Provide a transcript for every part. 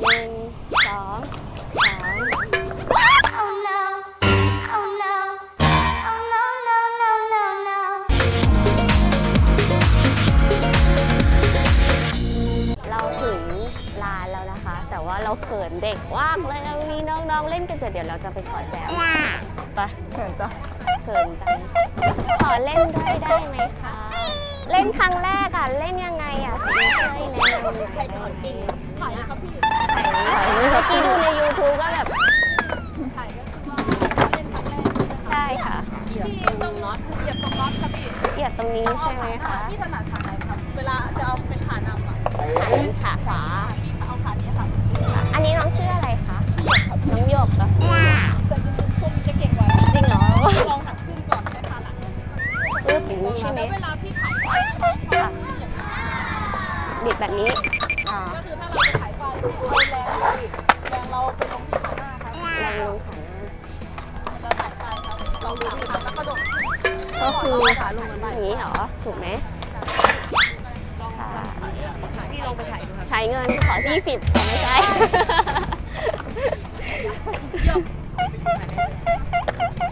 หนึ่งสองสามเราถึงลานแล้วนะคะ แต่ว่าเราเขินเด็กมากเลยนะมีน้องๆเล่นกันเดี๋ยวเราจะไปขอแจมไปเขินจ้ะเขินจังขอเล่นด้วยได้ไหมคะ เล่นครั้งแรกอะ เล่นยังไงอะพี่ช่วยแนะนำหน่อยได้ไหมถ่ายครับพี่ถ่ายเมื่อกี้ดูใน YouTube ก็แบบถ่ายก็คือว่าเล่นครั้งแรกใช่ค่ะพี่ต้องน็อตเหยียบตรงน็อตครับพี่เกียบตรงนี้ใช่ไหมคะพี่ถนัดขาไหนครั บิดแบบนี้อ่าก็คือถ้าเราจะถ่ายไปเราแรงแรงเราไปลงที่ขาหน้าครับแรงลงขาหน้าเราถ่ายไปครับเราสามครั้งแล้วก็โดดก็คือขาลงมันไปอย่างนี้เหรอถูกไหมค่ะพี่ลงไปถ่ายดูครับใช้เงินขอ20แต่ไม่ใช่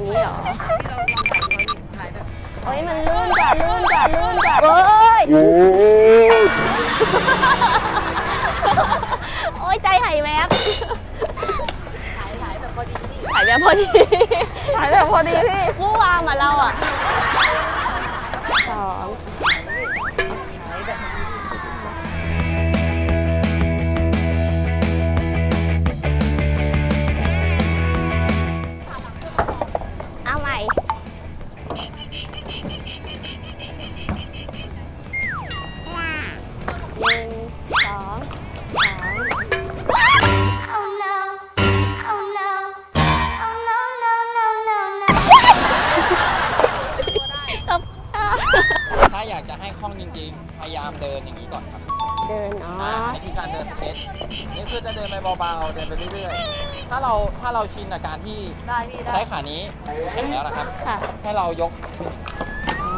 นี่เหรอที่เราลองถ่ายดูถ่ายแบบโอ้ยมันลื่นกว่าลื่นกว่าลื่นกว่าเอ้ย โอ้ยใจหายแวบถ่ายถ่ายแบบพอดีนี่หายแวบพอดีถ่ายแบบพอดีพี่วู้วามมาเราอะ จริงๆพยายามเดินอย่างนี้ก่อนครับเดินเนาะอ่าวิธีการเดินสเก็ตนี่คือจะเดินไปเบาๆเดินไปเรื่อยๆ ถ้าเราถ้าเราชินกับการที่ได้พี่ได้ใช้ขานี้แข็งแล้วนะครับ ค่ะ ให้เรายกขึ้นอ๋อ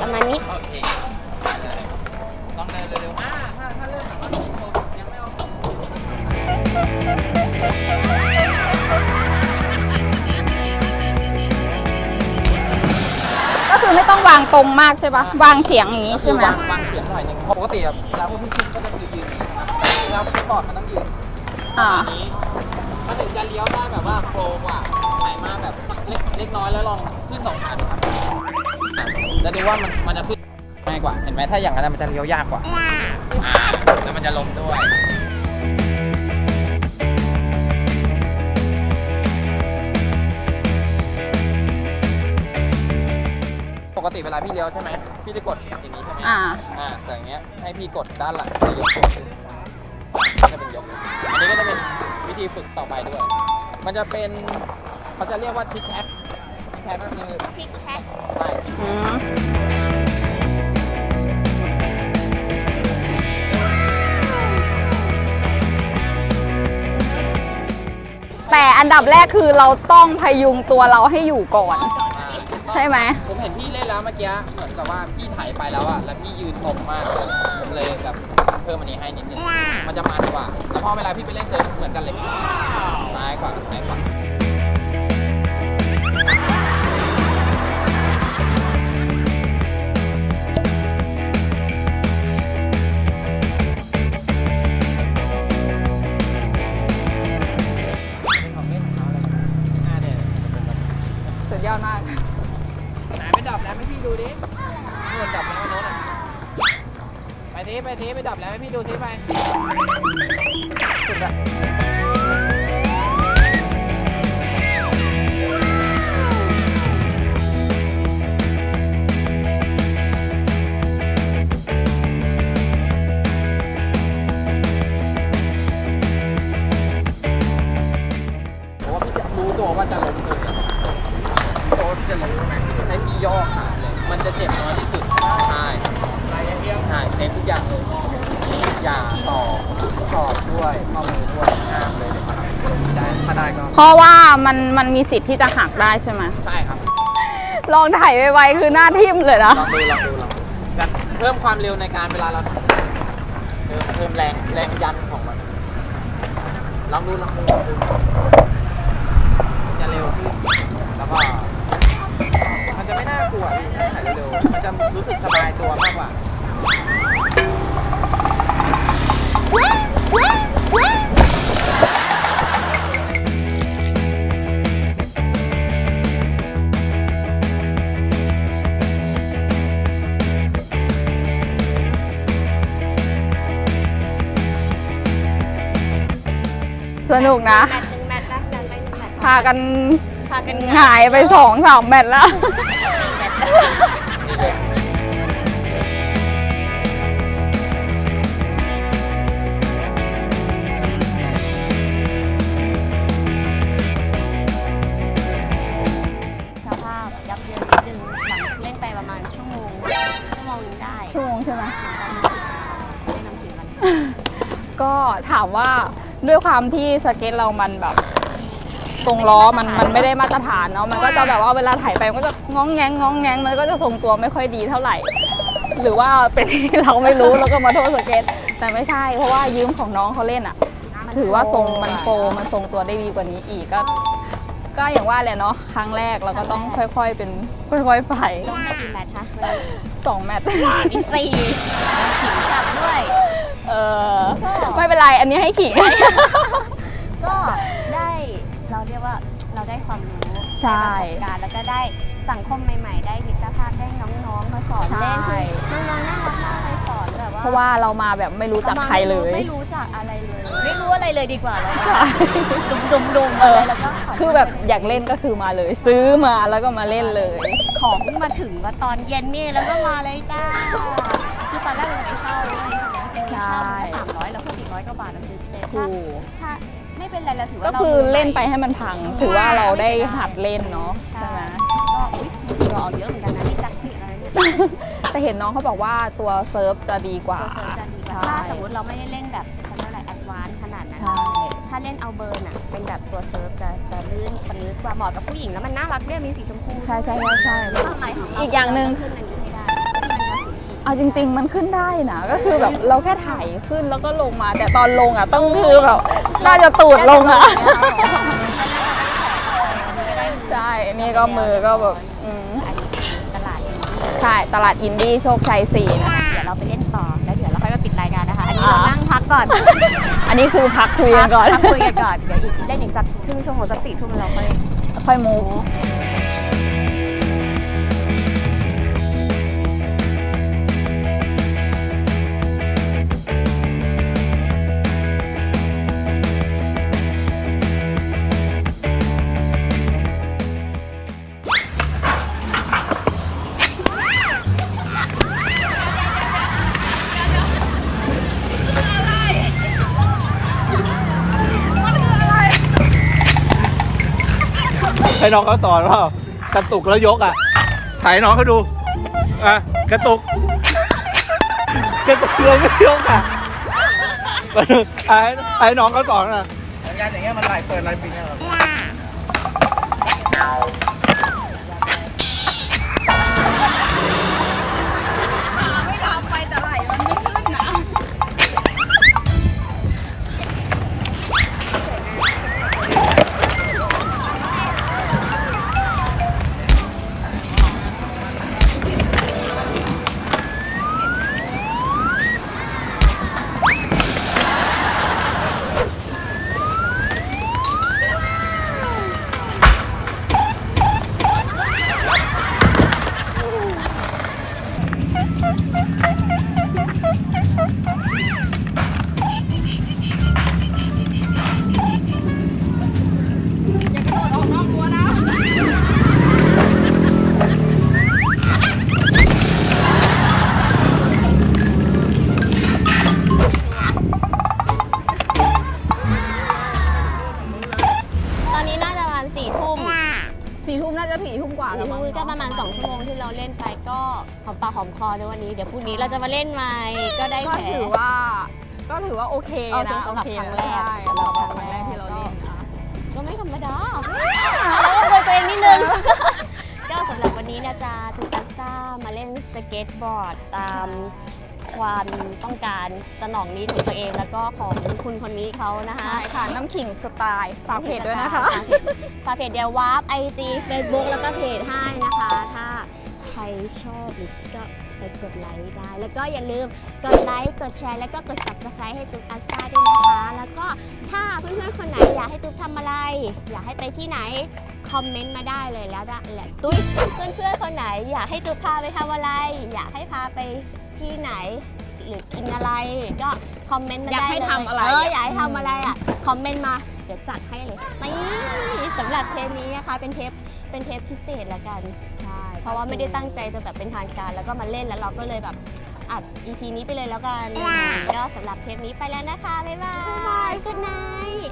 ประมาณนี้ โอเคไปเลยลองเดินเร็วๆอ่าถ้าถ้าเริ่มแบบว่ายังไม่เอาก็ คือไม่ต้องวางตรงมากใช่ปะวางเฉียงอย่างนี้ใช่ไหมวางวางเสียงหน่อยหนึงเพราะปกติแบบเวลาพวกพี่ขึ้นก็จะคือยืนอย่างนี้ครับเวลาพี่บอร์ดมันต้องยืนอ่าอันนี้มันถึงจะเลี้ยวได้แบบว่าโฟล์กว่าถ่ายมาแบบเล็กเล็กน้อยแล้วลองขึ้นสองคันครับอะแล้วดูว่ามันมันจะขึ้นง่ายกว่า เห็นไหมถ้าอย่างนั้นมันจะเลี้ยวยากกว่าอ่าแล้วมันจะลมด้วย ติเวลาพี่เลี้ยวใช่ไหมพี่จะกดอย่างนี้ใช่ไหมอ่า อ่าแต่อย่างเงี้ยให้พี่กดด้านหลังจะยกตัวขึ้นก็จะเป็นยกอันนี้ก็จะเป็นวิธีฝึกต่อไปด้วย มันจะเป็นเขาจะเรียกว่าทิกแท็กทิกแท็กก็คือชิคแท็กใช่ทิกอืแท็กมแต่อันดับแรกคือเราต้องพยุงตัวเราให้อยู่ก่อน อ่าใช่ไหม ผมเห็นพี่เล่น แล้วเมื่อกี้เหมือนกับว่าพี่ถ่ายไปแล้วอะแล้วพี่ยืนตรงมากเลยผมเลยแบบเพิ่มอันนี้ให้นิดนึงมันจะมันกว่าแล้วพอเวลาพี่ไปเล่นเซิร์ฟเหมือนกันเลยซ้ายขวาซ้ายขวา ดูดินู่นดับแล้วโน้นอะ ไปทีไปทีไปดับแล้วให้พี่ดูทีไป สุดละ อย่าต่อสอบด้วยข้อมือด้วยห้ามเลยเด็ดขาดได้ถ้าได้ก็เพราะว่ามันมันมีสิทธิ์ที่จะหักได้ใช่ไหมใช่ครับ ลองถ่ายไวๆคือหน้าทิ่มเลยนะลองดูลองดูลองดูแต่เพิ่มความเร็วในการเวลาเรามแรงแรงยันของมันลองดูลองดูลองดู สนุกนะ แมตช์หนึ่งแมตช์นะกันไปหนึ่งแมตช์พากันพากันหงายไปสองสามแมตช์แล้ว สภาพยับเยินนิดนึงหลังเล่นไปประมาณชั่วโมงชั่วโมงหนึงได้ชั่วโมงใช่ไหม ได้น้ำผิวมัน ก็ถามว่า ด้วยความที่สเก็ตเรามันแบบตรงล้อมันมันไม่ได้มาตรฐานเนาะมันก็จะแบบว่าเวลาถ่ายไปมันก็จะง้องแงงง้องแงงมันก็จะทรงตัวไม่ค่อยดีเท่าไหร่ หรือว่าเป็นที่เราไม่รู้แล้วก็มาโทษสเก็ต แต่ไม่ใช่เพราะว่ายืมของน้องเขาเล่นอะ ถือว่าทรงมันโปรมันทรงตัวได้ดีกว่านี้อีกก็ ก็อย่างว่าแหละเนาะครั้งแรกเราก็ต้องค่อยๆเป็นค่อยๆไปต้องให้กี่แมตช์คะสองแมตช์มีสี่ขิงกลับด้วย เออไม่เป็นไรอันนี้ให้ขิง ก็ได้เราเรียกว่าเราได้ความรู้ใช่ ได้ประสบการณ์แล้วก็ได้สังคมใหม่ ๆ ได้มิตรภาพได้น้องๆมาสอนเล่นใช่ คือน้องๆน่ารักมากเลยสอนแบบว่าเพราะว่าเรามาแบบไม่รู้จักใครเลย ไม่รู้จักอะไรเลย ไม่รู้อะไรเลยดีกว่าเราใช่ดุมดุมดุมๆๆเออะไรอแล้วก็ขคือแบบอยากเล่นก็คือมาเลย ซื้อมาแล้วก็มาเล่นเลย ของเพิ่งมาถึงว่าตอนเย็นนี่แล้วก็มาเลยจ้าคือตอนแรกเราไปเช่าด้วย ใช่ไหมใช่สามร้อยแล้วก็สี่ร้อยกว่าบาทเราซื้อเลยถูถ้ากถ้าไม่เป็นไรเราถือว่าก็เราคือมืใหม่เล่นไปให้มันพัง ถือว่าเราได้หัดเล่นเนาะใช่ไหม ก็อุ้ยเราเอาเยอะเหมือนกันนะนี่จักพี่อะไรเนี่ย แต่เห็นน้องเขาบอกว่าตัวเซิร์ฟจะดีกว่า ตัวเสริมจะดีกว่าใช่ถ้าสมมติเราไม่ได้เล่นแบบเขาเรียกอะไรแอดวานซ์ขนาดนั้น ใช่ ถ้าเล่นเอาเบิร์นอะ เป็นแบบตัวเซิร์ฟจะจะลื่นปลื้ดกว่าเหมาะกับผู้หญิงแล้วมันน่ารักด้วยมีสีชมพูใช่ใช่ใช่ใช่ ความหมายของเราอีกอย่างหนึ่ง ขึ้นอันนี้ให้ได้ขึ้นอันนี้สีชมพู เอาจริง ๆ มันขึ้นได้นะก็คือแบบเราแค่ถ่ายขึ้นแล้วก็ลงมาแต่ตอนลงอะต้องคือแบบน่าจะตูดลงอะใช่อันนี่ก็มือก็แบบอืมอันนี้คือตลาดอินดี้ใช่ตลาดอินดี้โชคชัยสี่นะเดี๋ยวเราไปเล่นต่อแล้วเดี๋ยวเราค่อยมาปิดรายการนะคะ อันนี้อ่าเรานั่งพักก่อน อันนี้คือพักคุยกันก่อนพักคุยกันก่อนเดี๋ยวอีกเล่นอีกสักครึ่งชั่วโมงสักสี่ทุ่มเราค่อยค่อยมูฟ ให้น้องเขาสอนว่ากระตุกแล้วยกอะ ถ่ายให้น้องเขาดู อะ กระตุก กระตุกแล้วไม่ยกอะมาดูอะให้ให้น้องเขาสอนอะ งานอย่างเงี้ยมันไหลเปิดไหลปิดเนี่ยครับ กว่าสี่แล้วมั้งทุ่มก็ประมาณสองชั่วโมงที่เราเล่นไปก็หอมปากหอมคอในวันนี้ เดี๋ยวพรุ่งนี้เราจะมาเล่นใหม่ก็ได้ก็แผล ถือว่า ก็ถือว่าโอเคโอเคนะสำหรับโอเครั้งแรก ใช่สำหรับครั้งแรกที่เราเล่นนะก็ไม่ธรรมดาแล้วก็ตัวตัวเองนิดนึง ก็สำหรับวันนี้นะจ๊ะทุกอัสซ่ามาเล่นสเก็ตบอร์ดตาม ความต้องการสนองนี้ของตัวเอง แล้วก็ของคุณคนนี้เขานะคะใช่ค่ะน้ำขิงสไตล์ฝากเพจด้วยนะคะฝากเพจเดียววาร์ปไอจีเฟซบุ๊กแล้วก็เพจให้นะคะ ถ้าใครชอบหรือก็ไปกดไลค์ได้ แล้วก็อย่าลืมกดไลค์กดแชร์แล้วก็กด subscribe ให้จุ๊บอัสซาด้วยนะคะ แล้วก็ถ้าเพื่อนๆคนไหนอยากให้จุ๊บทำอะไร อยากให้ไปที่ไหนคอมเมนต์มาได้เลยแล้วได้แหละตุ้ยเพื่อนๆคนไหน อยากให้จุ๊บพาไปทำอะไร อยากให้พาไป ที่ไหน หรือกินอะไรก็คอมเมนต์มาอยากได้ให้เลยทำอะไรเอออะอยากให้ทำอะไรอะคอมเมนต์มาเดี๋ยวจัดให้เลยนี่สำหรับเทปนี้นะคะเป็นเทปเป็นเทปพิเศษละกัน ใช่เพราะว่าไม่ได้ตั้งใจจะแบบเป็นทางการแล้วก็มาเล่นแล้วเราก็เลยแบบอัด EP นี้ไปเลยแล้วกันก็สำหรับเทปนี้ไปแล้วนะคะบ๊ายบายบ๊ายบาย good night